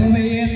come here.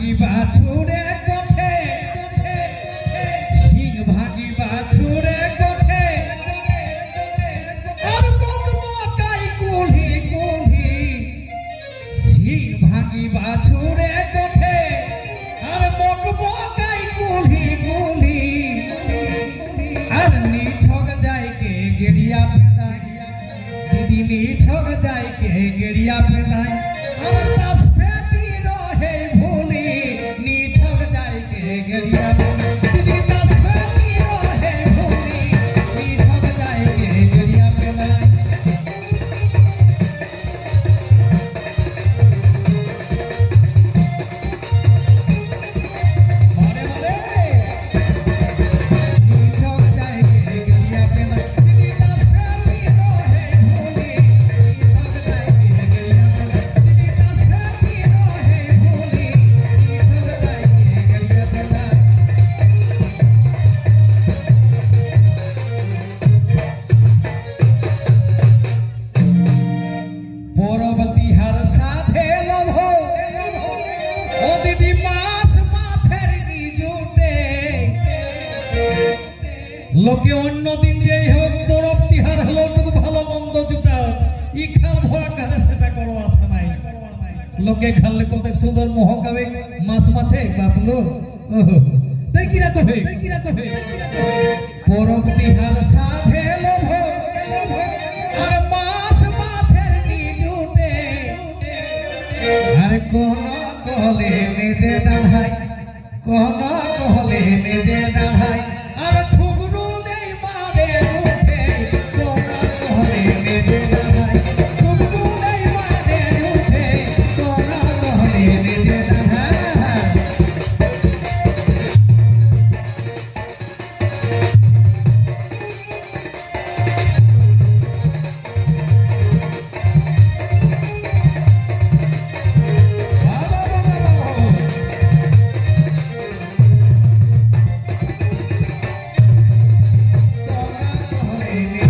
ভাঙি বাছুরে কোঠে। সিং ভাঙি বাছুরে কোঠে। আর বকবকাই কুলি কুলি সিং ভাঙি বাছুরে কোঠে। আর বকবকাই কুলি কুলি আর নিছক মাস মাছের নিজুটে লোকে অন্যদিন যেই হোক, বরফ তিহার হলো টুকু ভালো মন্দ জুটাও ইখান ধরা কারে সেটা করো আসে নাই। লোকে খাললে কত সুন্দর মোহ কাবে মাছ মাছে বাপলো ওহো। তাই কিরা তো হে কিরা তো হে বরফ তিহার সাথে Amen.